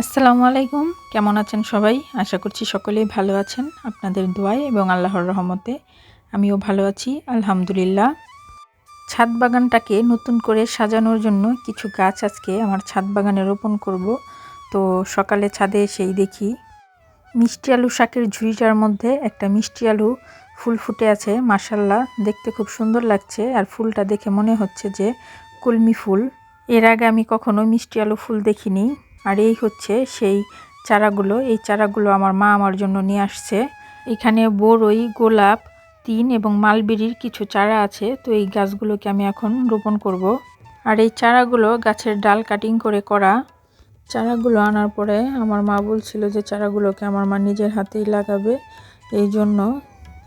আসসালামু আলাইকুম। কেমন আছেন সবাই? আশা করছি সকলেই ভালো আছেন। আপনাদের দোয়ায় এবং আল্লাহর রহমতে আমিও ভালো আছি, আলহামদুলিল্লাহ। ছাদ বাগানটাকে নতুন করে সাজানোর জন্য কিছু গাছ আজকে আমার ছাদ বাগানে রোপণ করব। তো সকালে ছাদে এসেই দেখি মিষ্টি আলু শাকের ঝুড়িটার মধ্যে একটা মিষ্টি আলু ফুল ফুটে আছে মাসাল্লাহ দেখতে খুব সুন্দর লাগছে আর ফুলটা দেখে মনে হচ্ছে যে কুলমি ফুল। এর আগে আমি কখনো মিষ্টি আলু ফুল দেখিনি। আর এই হচ্ছে সেই চারাগুলো। এই চারাগুলো আমার মা আমার জন্য নিয়ে আসছে। এখানে বড়ই গোলাপ, তিন এবং মালবেরির কিছু চারা আছে। তো এই গাছগুলোকে আমি এখন রোপণ করব। আর এই চারাগুলো গাছের ডাল কাটিং করে করা। চারাগুলো আনার পরে আমার মা বলছিল যে চারাগুলোকে আমার মা নিজের হাতেই লাগাবে। এই জন্য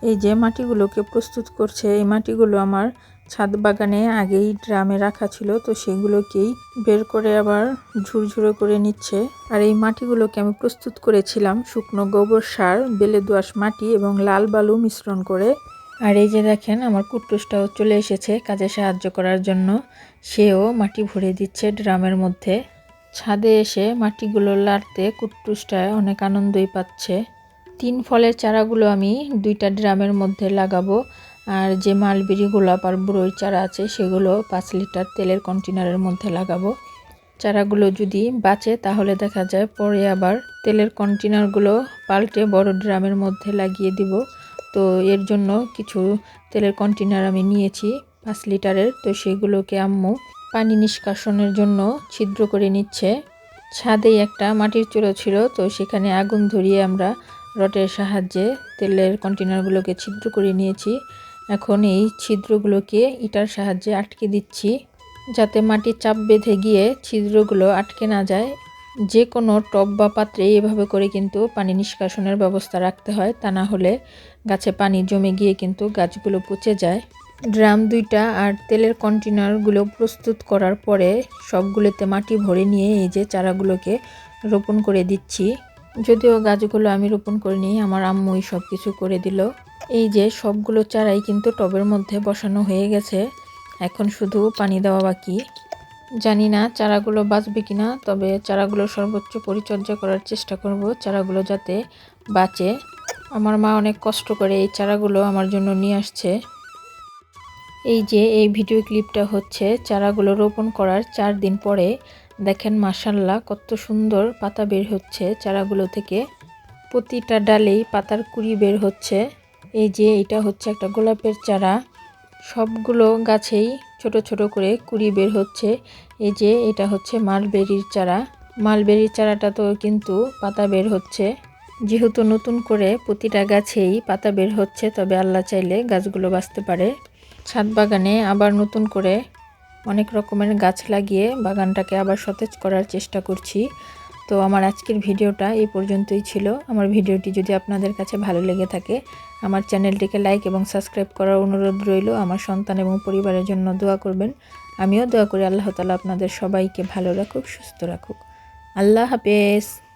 এই যে মাটিগুলোকে প্রস্তুত করছে, এই মাটিগুলো আমার ছাদ বাগানে আগেই ড্রামে রাখা ছিল, তো সেগুলোকেই বের করে আবার ঝুরঝুরে করে নিচ্ছে। আর এই মাটিগুলোকে আমি প্রস্তুত করেছিলাম শুকনো গোবর সার, বেলে দোয়াশ মাটি এবং লাল বালু মিশ্রণ করে। আর এই যে দেখেন, আমার কুট্টুসটাও চলে এসেছে কাজে সাহায্য করার জন্য। সেও মাটি ভরে দিচ্ছে ড্রামের মধ্যে। ছাদে এসে মাটিগুলো লাড়তে কুট্টুসটা অনেক আনন্দই পাচ্ছে। তিন ফলের চারাগুলো আমি দুইটা ড্রামের মধ্যে লাগাবো। আর যে মালবেরি, গোলাপ আর বুড়োর চারা আছে, সেগুলো পাঁচ লিটার তেলের কন্টেনারের মধ্যে লাগাবো। চারাগুলো যদি বাঁচে, তাহলে দেখা যায় পরে আবার তেলের কন্টেনারগুলো পাল্টে বড় ড্রামের মধ্যে লাগিয়ে দিব। তো এর জন্য কিছু তেলের কন্টেনার আমি নিয়েছি পাঁচ লিটারের। তো সেগুলোকে আম্মু পানি নিষ্কাশনের জন্য ছিদ্র করে নিচ্ছে। ছাদেই একটা মাটির চুলো ছিল, তো সেখানে আগুন ধরিয়ে আমরা রটের সাহায্যে তেলের কন্টেনারগুলোকে ছিদ্র করে নিয়েছি। এখন এই ছিদ্রগুলোকে ইটার সাহায্যে আটকে দিচ্ছি, যাতে মাটির চাপ বেঁধে গিয়ে ছিদ্রগুলো আটকে না যায়। যে কোনো টব বা পাত্রে এভাবে করে কিন্তু পানি নিষ্কাশনের ব্যবস্থা রাখতে হয়, তা না হলে গাছে পানি জমে গিয়ে কিন্তু গাছগুলো পচে যায়। ড্রাম দুইটা আর তেলের কন্টেনারগুলো প্রস্তুত করার পরে সবগুলোতে মাটি ভরে নিয়ে এই যে চারাগুলোকে রোপণ করে দিচ্ছি। যদিও গাছগুলো আমি রোপণ করিনি, আমার আম্মুই সব কিছু করে দিল। এই যে সবগুলো চারাই কিন্তু টবের মধ্যে বসানো হয়ে গেছে, এখন শুধু পানি দেওয়া বাকি। জানি না চারাগুলো বাঁচবে কি না তবে চারাগুলো সর্বোচ্চ পরিচর্যা করার চেষ্টা করব, চারাগুলো যাতে বাঁচে। আমার মা অনেক কষ্ট করে এই চারাগুলো আমার জন্য নিয়ে আসছে। এই যে এই ভিডিও ক্লিপটা হচ্ছে, চারাগুলো রোপণ করার চার দিন পরে দেখেন মাসাল্লাহ কত সুন্দর পাতা বের হচ্ছে চারাগুলো থেকে। প্রতিটা ডালেই পাতার কুড়ি বের হচ্ছে। এই যে এটা হচ্ছে একটা গোলাপের চারা। সবগুলো গাছেই ছোট ছোট করে কুড়ি বের হচ্ছে। এই যে এটা হচ্ছে মালবেরির চারা। মালবেরির চারাটা তো কিন্তু পাতা বের হচ্ছে। যেহেতু নতুন করে প্রতিটা গাছেই পাতা বের হচ্ছে, তবে আল্লাহ চাইলে গাছগুলো বাঁচতে পারে। ছাদ বাগানে আবার নতুন করে অনেক রকমের গাছ লাগিয়ে বাগানটাকে আবার সতেজ করার চেষ্টা করছি। তো আমার আজকের ভিডিওটা এই পর্যন্তই ছিল। আমার ভিডিওটি যদি আপনাদের কাছে ভালো লেগে থাকে, আমার চ্যানেলটিকে লাইক এবং সাবস্ক্রাইব করার অনুরোধ রইল। আমার সন্তান এবং পরিবারের জন্য দোয়া করবেন। আমিও দোয়া করি আল্লাহ তালা আপনাদের সবাইকে ভালো রাখুক, সুস্থ রাখুক। আল্লাহ হাফেজ।